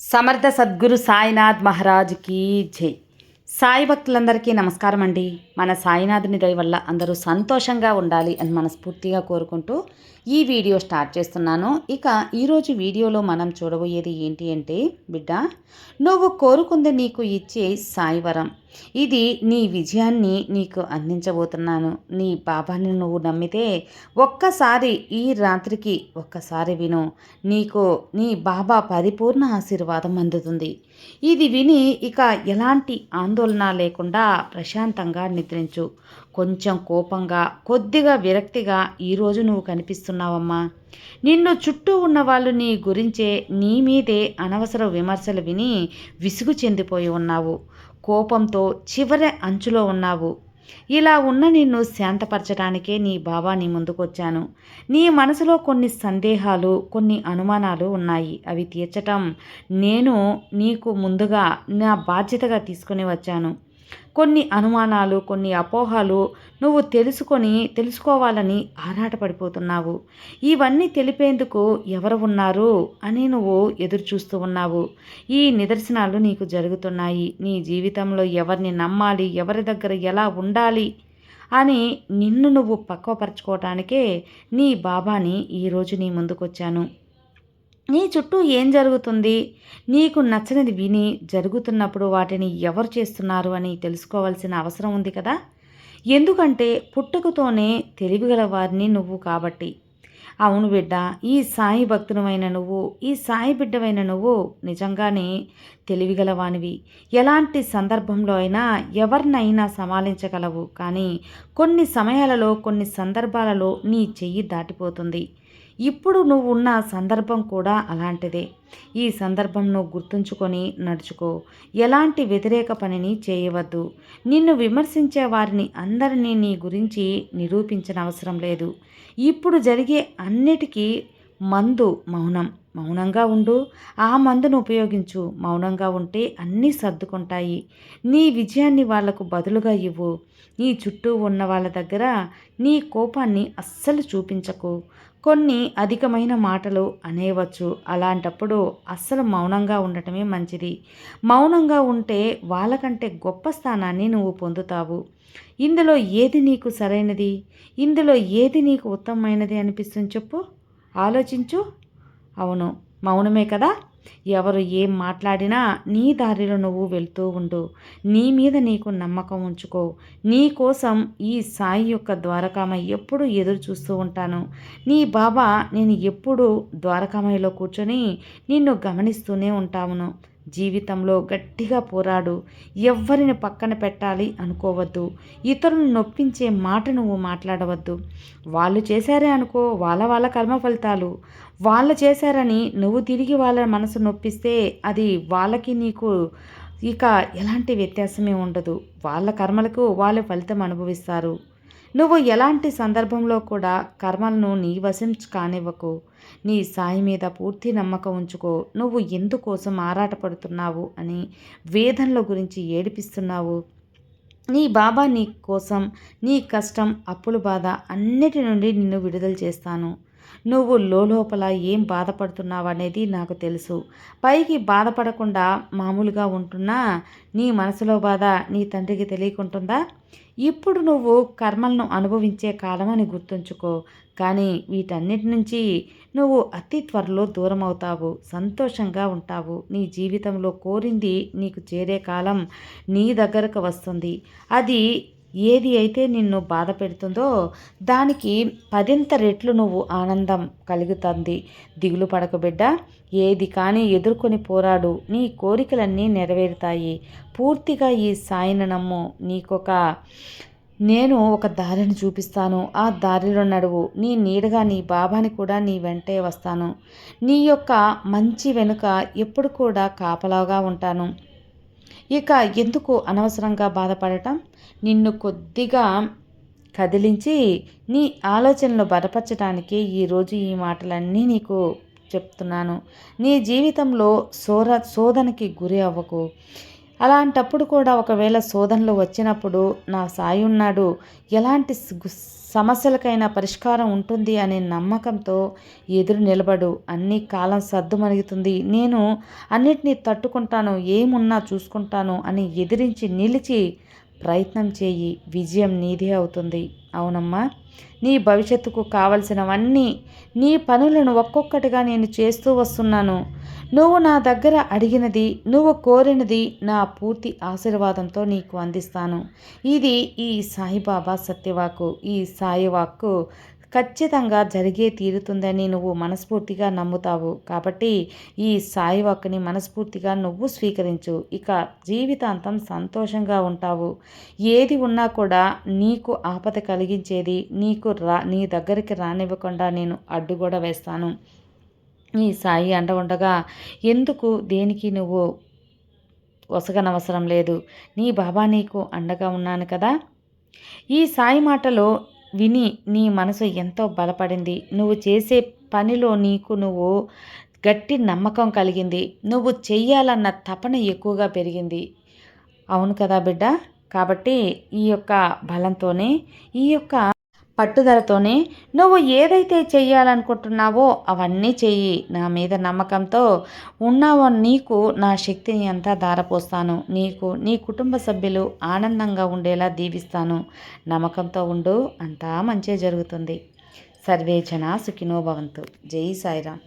సమర్థ సద్గురు సాయినాథ్ మహారాజ్కి జై. సాయి భక్తులందరికీ నమస్కారం అండి. మన సాయినాథుని దయ వల్ల అందరూ సంతోషంగా ఉండాలి అని మనస్ఫూర్తిగా కోరుకుంటూ ఈ వీడియో స్టార్ట్ చేస్తున్నాను. ఇక ఈరోజు వీడియోలో మనం చూడబోయేది ఏంటి అంటే బిడ్డ నువ్వు కోరుకుంది నీకు ఇచ్చే సాయివరం. ఇది నీ విజయాన్ని నీకు అందించబోతున్నాను. నీ బాబాని నువ్వు నమ్మితే ఒక్కసారి ఈ రాత్రికి ఒక్కసారి విను. నీకు నీ బాబా పరిపూర్ణ ఆశీర్వాదం అందుతుంది. ఇది విని ఇక ఎలాంటి ఆందోళన లేకుండా ప్రశాంతంగా నిద్రించు. కొంచెం కోపంగా కొద్దిగా విరక్తిగా ఈరోజు నువ్వు కనిపిస్తున్నావమ్మా నిన్ను చుట్టూ ఉన్న వాళ్ళు నీ గురించే నీ మీదే అనవసర విమర్శలు విని విసుగు చెందిపోయి ఉన్నావు. కోపంతో చివరి అంచులో ఉన్నావు. ఇలా ఉన్న నిన్ను శాంతపరచడానికే నీ బాబాని ముందుకొచ్చాను. నీ మనసులో కొన్ని సందేహాలు కొన్ని అనుమానాలు ఉన్నాయి. అవి తీర్చటం నేను నీకు ముందుగా నా బాధ్యతగా తీసుకుని వచ్చాను. కొన్ని అనుమానాలు కొన్ని అపోహలు నువ్వు తెలుసుకొని తెలుసుకోవాలని ఆరాటపడిపోతున్నావు. ఇవన్నీ తెలిపేందుకు ఎవరు ఉన్నారు అని నువ్వు ఎదురు చూస్తూ ఉన్నావు. ఈ నిదర్శనాలు నీకు జరుగుతున్నాయి. నీ జీవితంలో ఎవరిని నమ్మాలి ఎవరి దగ్గర ఎలా ఉండాలి అని నిన్ను నువ్వు పక్వపరచుకోవటానికే నీ బాబాని ఈరోజు నీ ముందుకొచ్చాను. నీ చుట్టూ ఏం జరుగుతుంది? నీకు నచ్చనిది విని జరుగుతున్నప్పుడు వాటిని ఎవరు చేస్తున్నారు అని తెలుసుకోవాల్సిన అవసరం ఉంది కదా? ఎందుకంటే పుట్టుకతోనే తెలివిగల వారిని నువ్వు కాబట్టి. అవును బిడ్డ ఈ సాయి భక్తునమైన నువ్వు ఈ సాయి బిడ్డవైన నువ్వు నిజంగానే తెలివిగలవానివి ఎలాంటి సందర్భంలో అయినా ఎవరినైనా సమాలించగలవు. కానీ కొన్ని సమయాలలో కొన్ని సందర్భాలలో నీ చెయ్యి దాటిపోతుంది. ఇప్పుడు నువ్వు ఉన్న సందర్భం కూడా అలాంటిదే. ఈ సందర్భం నువ్వు గుర్తుంచుకొని నడుచుకో. ఎలాంటి వ్యతిరేక పనిని చేయవద్దు. నిన్ను విమర్శించే వారిని అందరినీ నీ గురించి నిరూపించిన అవసరం లేదు. ఇప్పుడు జరిగే అన్నిటికీ మందు మౌనం. మౌనంగా ఉండు. ఆ మందును ఉపయోగించు. మౌనంగా ఉంటే అన్నీ సర్దుకుంటాయి. నీ విజయాన్ని వాళ్ళకు బదులుగా ఇవ్వు. నీ చుట్టూ ఉన్న వాళ్ళ దగ్గర నీ కోపాన్ని అస్సలు చూపించకు. కొన్ని అధికమైన మాటలు అనేవచ్చు. అలాంటప్పుడు అస్సలు మౌనంగా ఉండటమే మంచిది. మౌనంగా ఉంటే వాళ్ళకంటే గొప్ప స్థానాన్ని నువ్వు పొందుతావు. ఇందులో ఏది నీకు సరైనది? ఇందులో ఏది నీకు ఉత్తమమైనది అనిపిస్తుంది చెప్పు. ఆలోచించు. అవును మౌనమే కదా. ఎవరు ఏం మాట్లాడినా నీ దారిలో నువ్వు వెళ్తూ ఉండు. నీ మీద నీకు నమ్మకం ఉంచుకో. నీ కోసం ఈ సాయి యొక్క ద్వారకామయ్య ఎప్పుడు ఎదురు చూస్తూ ఉంటాను. నీ బాబా నేను ఎప్పుడు ద్వారకామయ్యలో కూర్చొని నిన్ను గమనిస్తూనే ఉంటామును జీవితంలో గట్టిగా పోరాడు. ఎవ్వరిని పక్కన పెట్టాలి అనుకోవద్దు. ఇతరులను నొప్పించే మాట నువ్వు మాట్లాడవద్దు. వాళ్ళు చేశారే అనుకో వాళ్ళ వాళ్ళ కర్మ ఫలితాలు. వాళ్ళు చేశారని నువ్వు తిరిగి వాళ్ళ మనసు నొప్పిస్తే అది వాళ్ళకి నీకు ఇక ఎలాంటి వ్యత్యాసమే ఉండదు. వాళ్ళ కర్మలకు వాళ్ళ ఫలితం అనుభవిస్తారు. నువ్వు ఎలాంటి సందర్భంలో కూడా కర్మలను నీ వశం కానివ్వకు. నీ సాయి మీద పూర్తి నమ్మకం ఉంచుకో. నువ్వు ఎందుకోసం ఆరాటపడుతున్నావు అని వేదనల గురించి ఏడిపిస్తున్నావు? నీ బాబా నీ కోసం నీ కష్టం అప్పుల బాధ అన్నిటి నుండి నిన్ను విడుదల చేస్తాను. నువ్వు లోపల ఏం బాధపడుతున్నావు అనేది నాకు తెలుసు. పైకి బాధపడకుండా మామూలుగా ఉంటున్నా? నీ మనసులో బాధ నీ తండ్రికి తెలియకుంటుందా? ఇప్పుడు నువ్వు కర్మలను అనుభవించే కాలం అని గుర్తుంచుకో. కానీ వీటన్నిటి నుంచి నువ్వు అతి త్వరలో దూరం అవుతావు సంతోషంగా ఉంటావు. నీ జీవితంలో కోరింది నీకు చేరే కాలం నీ దగ్గరకు వస్తుంది. అది ఏది అయితే నిన్ను బాధ పెడుతుందో దానికి పదింత రెట్లు నువ్వు ఆనందం కలుగుతుంది. దిగులు పడకబిడ్డ ఏది కానీ ఎదుర్కొని పోరాడు. నీ కోరికలన్నీ నెరవేరుతాయి. పూర్తిగా ఈ సాయిని నమ్ము. నీకొక నేను ఒక దారిని చూపిస్తాను. ఆ దారిలో నడువు. నీ నీడగా నీ బాబాని కూడా నీ వెంటే వస్తాను. నీ యొక్క మంచి వెనుక ఎప్పుడు కూడా కాపలాగా ఉంటాను. ఇక ఎందుకు అనవసరంగా బాధపడటం? నిన్ను కొద్దిగా కదిలించి నీ ఆలోచనలు బలపరచడానికి ఈరోజు ఈ మాటలన్నీ నీకు చెప్తున్నాను. నీ జీవితంలో శోర శోధనకి గురి అవ్వకు. అలాంటప్పుడు కూడా ఒకవేళ శోధనలు వచ్చినప్పుడు నా సాయి ఉన్నాడు ఎలాంటి సమస్యలకైనా పరిష్కారం ఉంటుంది అనే నమ్మకంతో ఎదురు నిలబడు. అన్ని కాలం సర్దుమణిగుతుంది. నేను అన్నిటినీ తట్టుకుంటాను. ఏమున్నా చూసుకుంటాను అని ఎదిరించి నిలిచి ప్రయత్నం చేయి. విజయం నీదే అవుతుంది. అవునమ్మా. నీ భవిష్యత్తుకు కావలసినవన్నీ నీ పనులను ఒక్కొక్కటిగా నేను చేస్తూ వస్తున్నాను. నువ్వు నా దగ్గర అడిగినది నువ్వు కోరినది నా పూర్తి ఆశీర్వాదంతో నీకు అందిస్తాను. ఇది ఈ సాయిబాబా సత్యవాకు ఈ సాయివాక్కు ఖచ్చితంగా జరిగే తీరుతుందని నువ్వు మనస్ఫూర్తిగా నమ్ముతావు. కాబట్టి ఈ సాయి వాక్కుని మనస్ఫూర్తిగా నువ్వు స్వీకరించు. ఇక జీవితాంతం సంతోషంగా ఉంటావు. ఏది ఉన్నా కూడా నీకు ఆపద కలిగించేది నీకు రా నీ దగ్గరికి రానివ్వకుండా నేను అడ్డు కూడా వేస్తాను. ఈ సాయి అండ ఉండగా ఎందుకు దేనికి నువ్వు ఒసగనవసరం లేదు? నీ బాబా నీకు అండగా ఉన్నాను కదా? ఈ సాయి మాటలో విని నీ మనసు ఎంతో బలపడింది. నువ్వు చేసే పనిలో నీకు నువ్వు గట్టి నమ్మకం కలిగింది. నువ్వు చెయ్యాలన్న తపన ఎక్కువగా పెరిగింది. అవును కదా బిడ్డ? కాబట్టి ఈ యొక్క బలంతోనే ఈ యొక్క పట్టుదలతోనే నువ్వు ఏదైతే చెయ్యాలనుకుంటున్నావో అవన్నీ చెయ్యి. నా మీద నమ్మకంతో ఉన్నావో నీకు నా శక్తిని అంతా దారపోస్తాను నీకు నీ కుటుంబ సభ్యులు ఆనందంగా ఉండేలా దీవిస్తాను. నమ్మకంతో ఉండు అంతా మంచి జరుగుతుంది. సర్వేచనా సుఖినోభవంతు సుఖినో భవంతు. జై సాయిరామ్.